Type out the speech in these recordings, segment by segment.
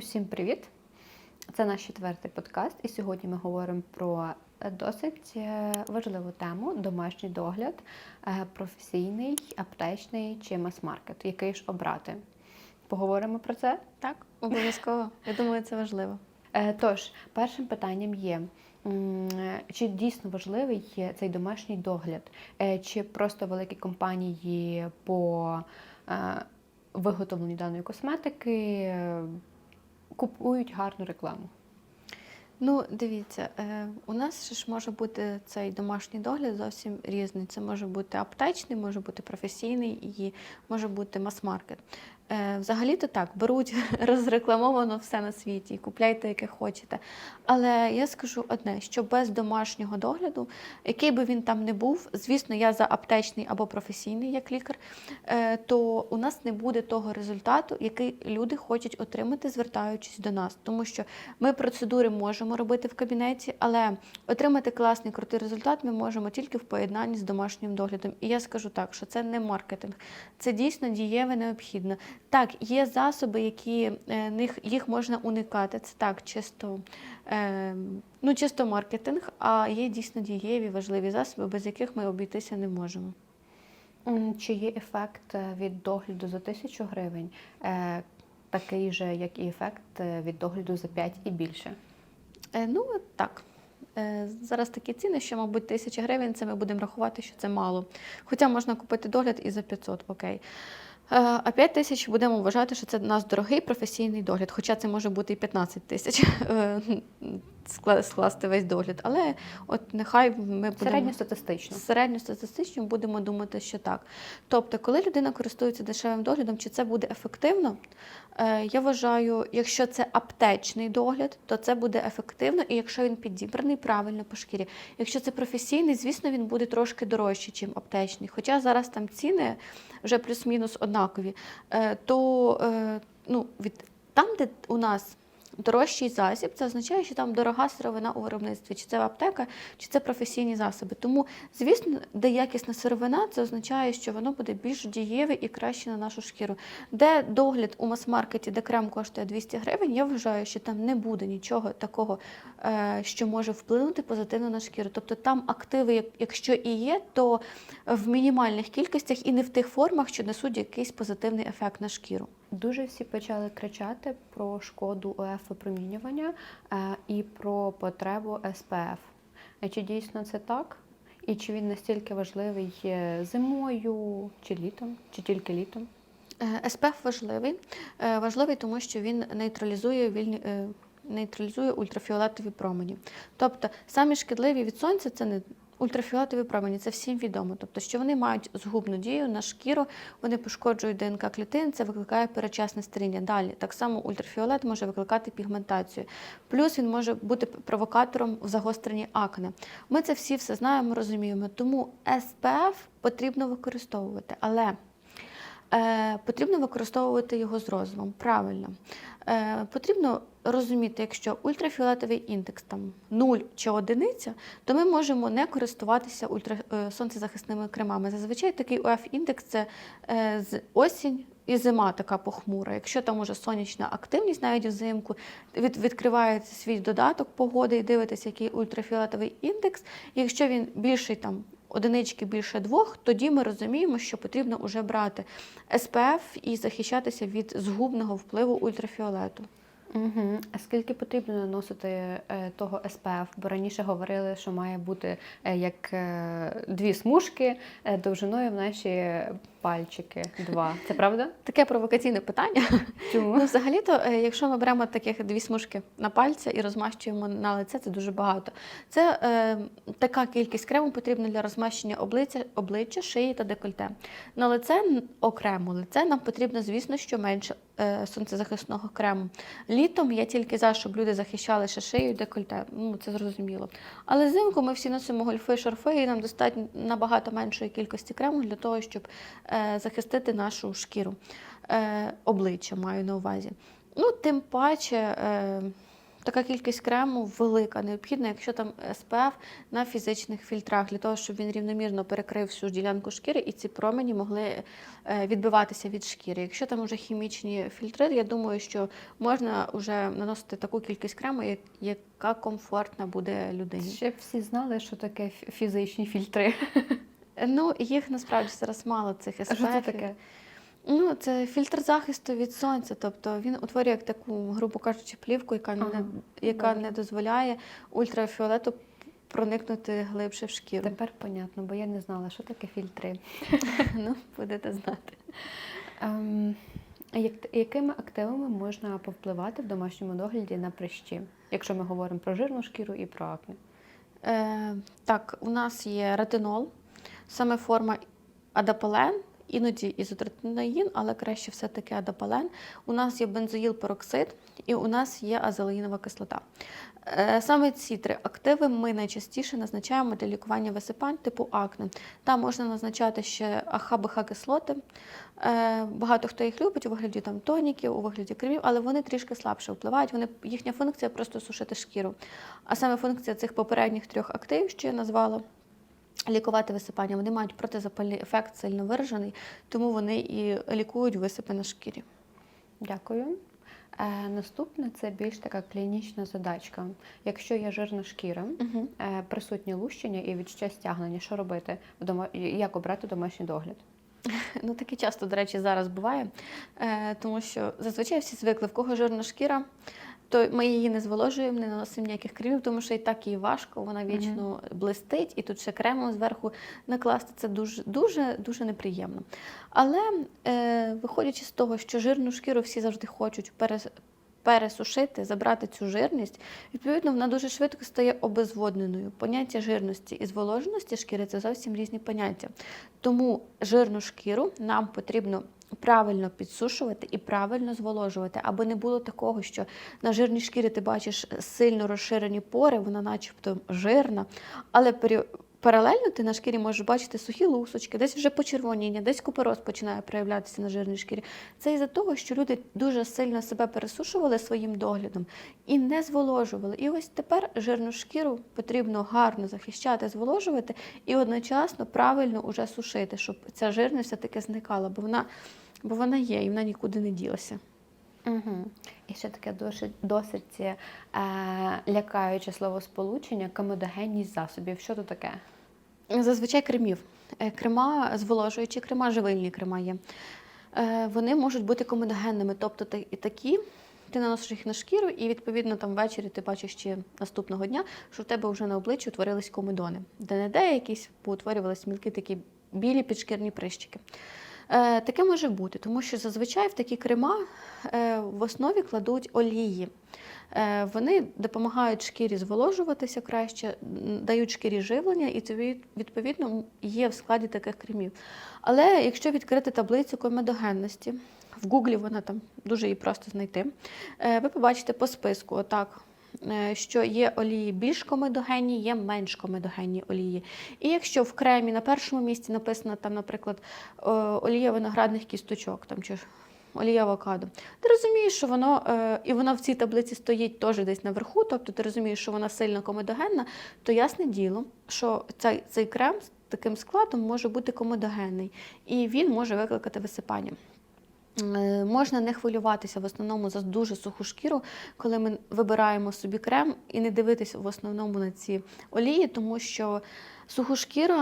Усім привіт! Це наш четвертий подкаст, і сьогодні ми говоримо про досить е, важливу тему домашній догляд, е, професійний, аптечний чи мас-маркет, який ж обрати. Поговоримо про це. Так, обов'язково. Я думаю, це важливо. Е, Тож, першим питанням є. Чи дійсно важливий є цей домашній догляд, чи просто великі компанії по виготовленню даної косметики купують гарну рекламу? Ну, дивіться, е, у нас ще ж може бути цей домашній догляд зовсім різний. Це може бути аптечний, може бути професійний і може бути мас-маркет. Е, Взагалі-то так, беруть розрекламовано все на світі купляйте, яке хочете. Але я скажу одне: що без домашнього догляду, який би він там не був, звісно, я за аптечний або професійний як лікар, е, то у нас не буде того результату, який люди хочуть отримати, звертаючись до нас. Тому що ми процедури можемо робити в кабінеті, але отримати класний крутий результат ми можемо тільки в поєднанні з домашнім доглядом. І я скажу так, що це не маркетинг, це дійсно дієве необхідно. Так, є засоби, які е, них їх можна уникати. Це так, чисто, е, ну, чисто маркетинг, а є дійсно дієві важливі засоби, без яких ми обійтися не можемо. Чи є ефект е, від догляду за тисячу гривень, е, такий же, як і ефект е, від догляду за 5 і більше? Е, Ну, так. Зараз такі ціни, що, мабуть, тисяча гривень це ми будемо рахувати, що це мало. Хоча можна купити догляд і за 500, окей. Е, А 5 тисяч будемо вважати, що це наш дорогий професійний догляд, хоча це може бути і 15 тисяч. Е, скласти весь догляд. Але от нехай ми будемо Середньостатистично. середньостатистично будемо думати, що так. Тобто, коли людина користується дешевим доглядом, чи це буде ефективно? Е, Я вважаю, якщо це аптечний догляд, то це буде ефективно, і якщо він підібраний правильно по шкірі. Якщо це професійний, звісно, він буде трошки дорожчий, ніж аптечний. Хоча зараз там ціни вже плюс-мінус однакові, Е, то е, ну, від там, де у нас дорожчий засіб, це означає, що там дорога сировина у виробництві, чи це аптека, чи це професійні засоби. Тому, звісно, де якісна сировина, це означає, що воно буде більш дієве і краще на нашу шкіру. Де догляд у мас-маркеті, де крем коштує 200 гривень, я вважаю, що там не буде нічого такого, е, що може вплинути позитивно на шкіру. Тобто там активи, якщо і є, то в мінімальних кількостях і не в тих формах, що несуть якийсь позитивний ефект на шкіру. Дуже всі почали кричати про шкоду ОФ випромінювання е, і про потребу СПФ. Е, Чи дійсно це так? І чи він настільки важливий є зимою, чи літом, чи тільки літом? Е, СПФ важливий. Е, Важливий, тому що він нейтралізує вільні. е, Нейтралізує ультрафіолетові промені. Тобто самі шкідливі від сонця це ультрафіолетові промені, це всім відомо. Тобто, що вони мають згубну дію на шкіру, вони пошкоджують ДНК клітин, це викликає перечасне старіння. Далі так само ультрафіолет може викликати пігментацію. Плюс він може бути провокатором в загостренні акне. Ми це всі все знаємо, розуміємо. Тому СПФ потрібно використовувати, але Е, потрібно використовувати його з розумом, правильно. Е, потрібно розуміти, якщо ультрафіолетовий індекс там 0 чи одиниця, то ми можемо не користуватися ультра, е, сонцезахисними кремами. Зазвичай такий УФ-індекс це е, з осінь. І зима така похмура. Якщо там уже сонячна активність, навіть взимку, від, відкривається свій додаток погоди і дивитися, який ультрафіолетовий індекс. І якщо він більший там одинички більше двох, тоді ми розуміємо, що потрібно вже брати СПФ і захищатися від згубного впливу ультрафіолету. Угу. А скільки потрібно наносити е, того СПФ? Бо раніше говорили, що має бути е, як е, дві смужки довжиною в наші пальчики. Два. Це правда? Таке провокаційне питання. Чому? Ну, взагалі-то, е, якщо ми беремо таких дві смужки на пальця і розмащуємо на лице, це дуже багато. Це е, така кількість крему потрібна для розмащення обличчя, обличчя, шиї та декольте. На лице окремо лице нам потрібно, звісно, що менше е, сонцезахисного крему. Літом я тільки за, щоб люди захищали ще шию і декольте. Ну, це зрозуміло. Але взимку ми всі носимо гольфи, шарфи, і нам достатньо набагато меншої кількості крему для того, щоб е, захистити нашу шкіру. Е, обличчя маю на увазі. Ну, тим паче, е, така кількість крему велика, необхідна, якщо там SPF на фізичних фільтрах, для того, щоб він рівномірно перекрив всю ділянку шкіри і ці промені могли е, відбиватися від шкіри. Якщо там вже хімічні фільтри, я думаю, що можна вже наносити таку кількість крему, яка комфортна буде людині. Щоб всі знали, що таке фізичні фільтри. Е, Ну, їх насправді зараз мало цих А що це таке? Ну, це фільтр захисту від сонця, тобто він утворює як таку, грубо кажучи, плівку, яка, Ага, не, яка не дозволяє ультрафіолету проникнути глибше в шкіру. Тепер понятно, бо я не знала, що таке фільтри. Ну, будете знати. Ем, як, якими активами можна повпливати в домашньому догляді на прищі, якщо ми говоримо про жирну шкіру і про акне? Е, так, у нас є ретинол, саме форма адапален, іноді ізотретиноїн, але краще все-таки адапален. У нас є бензоїл пероксид і у нас є азелеїнова кислота. Е, Саме ці три активи ми найчастіше назначаємо для лікування висипань типу акне. Там можна назначати ще АХ-БХ кислоти. Е, Багато хто їх любить у вигляді там тоніків, у вигляді кремів, але вони трішки слабше впливають. Вони, їхня функція просто сушити шкіру. А саме функція цих попередніх трьох активів, що я назвала, лікувати висипання, вони мають протизапальний ефект сильно виражений, тому вони і лікують висипи на шкірі. Дякую. Е, наступне це більш така клінічна задачка. Якщо є жирна шкіра, Угу. е, присутнє лущення і відчуття стягнення, що робити? Вдома- Як обрати домашній догляд? Ну, таке часто, до речі, зараз буває, е, тому що зазвичай всі звикли, в кого жирна шкіра, то ми її не зволожуємо, не наносимо ніяких кремів, тому що і так їй важко, вона вічно блистить, і тут ще кремом зверху накласти це дуже дуже дуже неприємно. Але е, виходячи з того, що жирну шкіру всі завжди хочуть перес, пересушити, забрати цю жирність, відповідно, вона дуже швидко стає обезводненою. Поняття жирності і зволоженості шкіри це зовсім різні поняття. Тому жирну шкіру нам потрібно правильно підсушувати і правильно зволожувати, аби не було такого, що на жирній шкірі ти бачиш сильно розширені пори, вона начебто жирна, але пері- Паралельно ти на шкірі можеш бачити сухі лусочки, десь вже почервоніння, десь купороз починає проявлятися на жирній шкірі. Це із-за того, що люди дуже сильно себе пересушували своїм доглядом і не зволожували. І ось тепер жирну шкіру потрібно гарно захищати, зволожувати і одночасно правильно уже сушити, щоб ця жирність все-таки зникала, бо вона, бо вона є і вона нікуди не ділася. Угу. І ще таке досить, досить е, лякаюче словосполучення комедогенність засобів. Що то таке? Зазвичай кремів. Е, Крема, зволожуючі крема, живильні крема є. Е, Вони можуть бути комедогенними, тобто і такі. Ти наносиш їх на шкіру, і відповідно там ввечері ти бачиш ще наступного дня, що в тебе вже на обличчі утворились комедони. Де-не-де якісь поутворювалися мілкі такі білі підшкірні прищики. Е, таке може бути, тому що зазвичай в такі крема е, в основі кладуть олії. Е, Вони допомагають шкірі зволожуватися краще, дають шкірі живлення, і це відповідно є в складі таких кремів. Але якщо відкрити таблицю комедогенності, в Гуглі вона там дуже її просто знайти, ви побачите по списку, отак. Е, Що є олії більш комедогенні, є менш комедогенні олії. І якщо в кремі на першому місці написано там, наприклад, олія виноградних кісточок там чи олія авокадо, ти розумієш, що воно е, і воно в цій таблиці стоїть теж десь наверху, тобто ти розумієш, що вона сильно комедогенна, то ясне діло, що цей, цей крем з таким складом може бути комедогенний, і він може викликати висипання. Е, Можна не хвилюватися в основному за дуже суху шкіру, коли ми вибираємо собі крем і не дивитися в основному на ці олії, тому що суху шкіру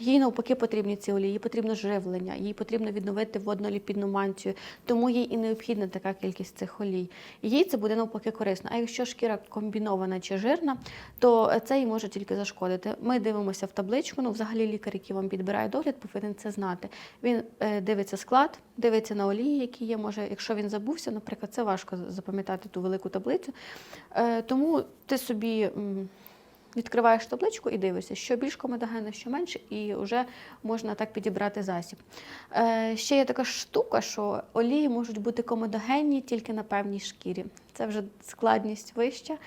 їй навпаки потрібні ці олії, їй потрібно живлення, їй потрібно відновити водно-ліпідну мантію, тому їй і необхідна така кількість цих олій. Їй це буде навпаки корисно. А якщо шкіра комбінована чи жирна, то це їй може тільки зашкодити. Ми дивимося в табличку. Ну, взагалі, лікар, який вам підбирає догляд, повинен це знати. Він е, дивиться склад, дивиться на олії, які є. Може, якщо він забувся, наприклад, це важко запам'ятати ту велику таблицю. Е, тому ти собі. Відкриваєш табличку і дивишся, що більш комедогенне, що менше, і вже можна так підібрати засіб. Е, ще є така штука, що олії можуть бути комедогенні тільки на певній шкірі. Це вже складність вища.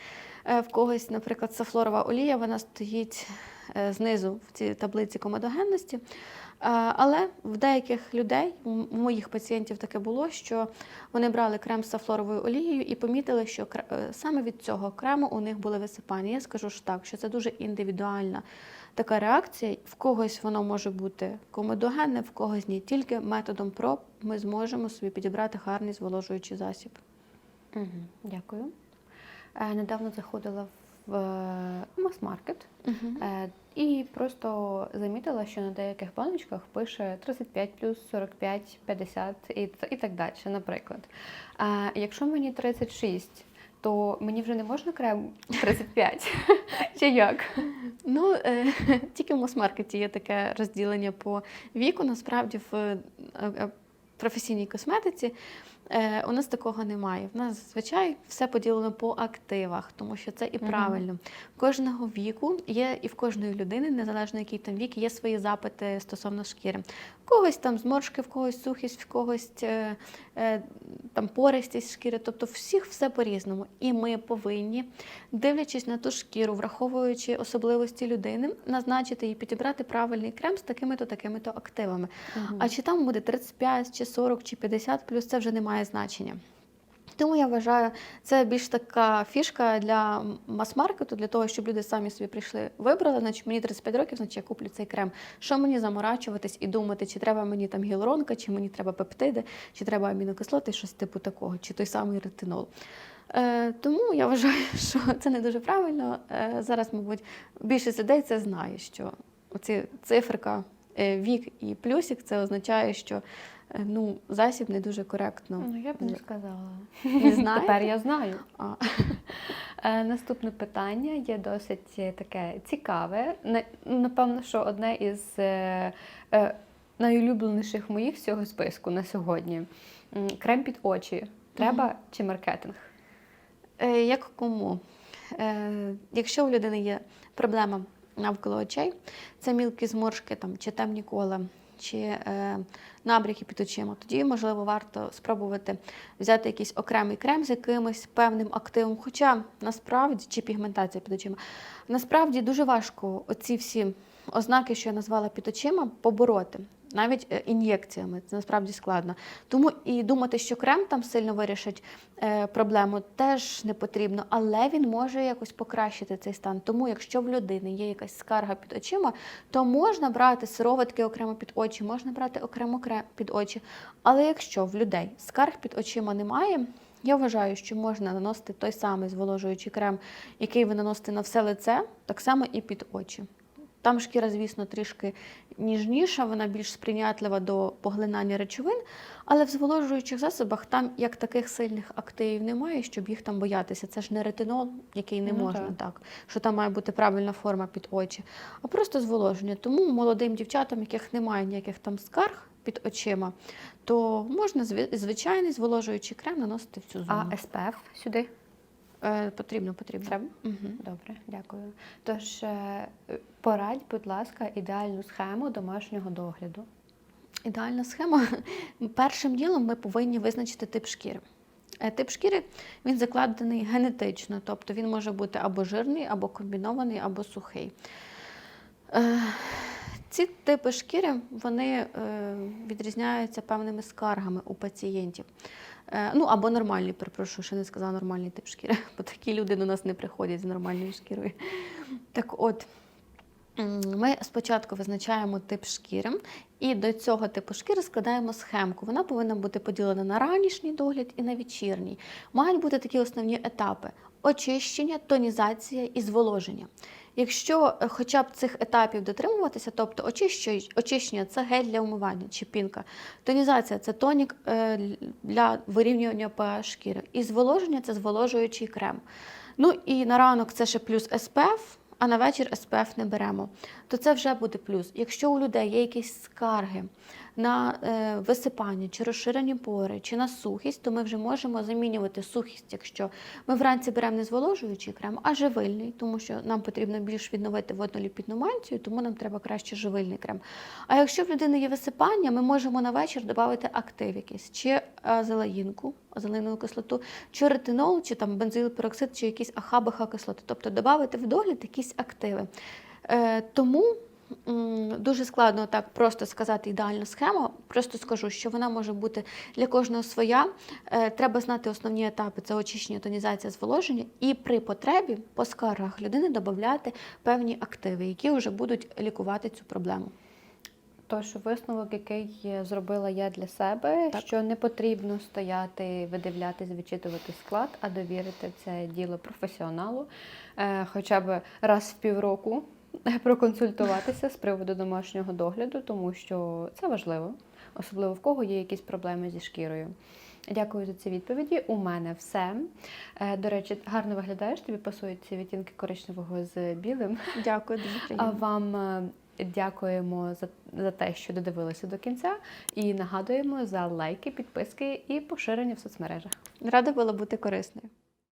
Е, в когось, наприклад, сафлорова олія, вона стоїть е, знизу в цій таблиці комедогенності. Але в деяких людей, у моїх пацієнтів таке було, що вони брали крем з сафлоровою олією і помітили, що е, саме від цього крему у них були висипання. Я скажу ж так, що це дуже індивідуальна така реакція. В когось воно може бути комедогенне, в когось ні. Тільки методом проб ми зможемо собі підібрати гарний зволожуючий засіб. Угу. Дякую. Е, недавно заходила в е, мас-маркет е, і просто замітила, що на деяких баночках пише 35 плюс 45, 50 і, і так далі, наприклад. Е, якщо мені 36, то мені вже не можна крем 35? Чи як? Ну, е, тільки в мас-маркеті є таке розділення по віку. Насправді в е, е, професійній косметиці у нас такого немає. В нас зазвичай все поділено по активах, тому що це і правильно. правильно. Кожного віку є і в кожної людини, незалежно який там вік, є свої запити стосовно шкіри. Когось там зморшки, в когось сухість, в когось е, е, там пористість шкіри. Тобто всіх все по-різному. І ми повинні дивлячись на ту шкіру, враховуючи особливості людини, назначити і підібрати правильний крем з такими-то такими-то активами. А чи там буде 35, чи 40, чи 50, плюс це вже не має значення. Тому я вважаю, це більш така фішка для мас-маркету, для того, щоб люди самі собі прийшли, вибрали, значить мені 35 років, значить я куплю цей крем. Що мені заморачуватись і думати, чи треба мені там гіалуронка, чи мені треба пептиди, чи треба амінокислоти, щось типу такого, чи той самий ретинол. Е, тому я вважаю, що це не дуже правильно. Е, зараз, мабуть, більшість людей це знає, що оці циферка, е, вік і плюсик це означає, що ну, засіб не дуже коректно. Ну, я б не сказала. Не знаєте? Тепер я знаю. А, Е, Наступне питання є досить е, таке цікаве. Напевно, що одне із е, е, найулюбленіших моїх з цього списку на сьогодні. Крем під очі. Треба чи маркетинг? Е, Як кому? Е, Якщо у людини є проблема навколо очей, це мілкі зморшки там, чи темні кола, чи е, набряки під очима, тоді, можливо, варто спробувати взяти якийсь окремий крем з якимось певним активом. Хоча насправді, чи пігментація під очима, насправді дуже важко оці всі ознаки, що я назвала під очима, побороти. Навіть е, ін'єкціями це насправді складно. Тому і думати, що крем там сильно вирішить е, проблему, теж не потрібно, але він може якось покращити цей стан. Тому, якщо в людини є якась скарга під очима, то можна брати сироватки окремо під очі, можна брати окремо крем під очі. Але якщо в людей скарг під очима немає, я вважаю, що можна наносити той самий зволожуючий крем, який ви наносите на все лице, так само і під очі. Там шкіра, звісно, трішки ніжніша, вона більш сприйнятлива до поглинання речовин, але в зволожуючих засобах там як таких сильних активів немає, щоб їх там боятися. Це ж не ретинол, який не Ну, можна так. так, що там має бути правильна форма під очі, а просто зволоження. Тому молодим дівчатам, яких немає ніяких там скарг під очима, то можна зви- звичайний зволожуючий крем наносити в цю зону. А СПФ сюди? Е, потрібно, потрібно. Треба? Мгм. Добре, дякую. Тож, е, порадь, будь ласка, ідеальну схему домашнього догляду. Ідеальна схема. Першим ділом ми повинні визначити тип шкіри. Е, Тип шкіри він закладений генетично, тобто він може бути або жирний, або комбінований, або сухий. Ці типи шкіри вони відрізняються певними скаргами у пацієнтів. Е, Ну або нормальний, перепрошую, ще не сказала нормальний тип шкіри, бо такі люди до нас не приходять з нормальною шкірою. Так от, ми спочатку визначаємо тип шкіри, і до цього типу шкіри складаємо схемку. Вона повинна бути поділена на ранішній догляд і на вечірній. Мають бути такі основні етапи: очищення, тонізація і зволоження. Якщо е, хоча б цих етапів дотримуватися, тобто очищення це гель для умивання чи пінка, тонізація це тонік е, для вирівнювання pH шкіри, і зволоження це зволожуючий крем. Ну і на ранок це ще плюс SPF, а на вечір SPF не беремо, то це вже буде плюс. Якщо у людей є якісь скарги на е, висипання, чи розширені пори, чи на сухість, то ми вже можемо замінювати сухість, якщо ми вранці беремо не зволожуючий крем, а живильний, тому що нам потрібно більш відновити водноліпідну мантію, тому нам треба краще живильний крем. А якщо в людини є висипання, ми можемо на вечір додати актив якийсь, чи азелаїнку, азелинову кислоту, чи ретинол, чи там бензилпероксид, чи якісь ахабиха кислоти. Тобто додати в догляд якісь активи. Е, тому дуже складно так просто сказати ідеальну схему. Просто скажу, що вона може бути для кожного своя. Е, треба знати основні етапи: це очищення, тонізація, зволоження, і при потребі по скаргах людини додати певні активи, які вже будуть лікувати цю проблему. Тож висновок, який зробила я для себе, Так. що не потрібно стояти, видивлятись, вичитувати склад, а довірити це діло професіоналу, е, хоча б раз в півроку проконсультуватися з приводу домашнього догляду, тому що це важливо, особливо в кого є якісь проблеми зі шкірою. Дякую за ці відповіді. У мене все. Е, До речі, гарно виглядаєш, тобі пасують ці відтінки коричневого з білим. Дякую, дуже А вам е, дякуємо за, за те, що додивилися до кінця, і нагадуємо за лайки, підписки і поширення в соцмережах. Рада була бути корисною.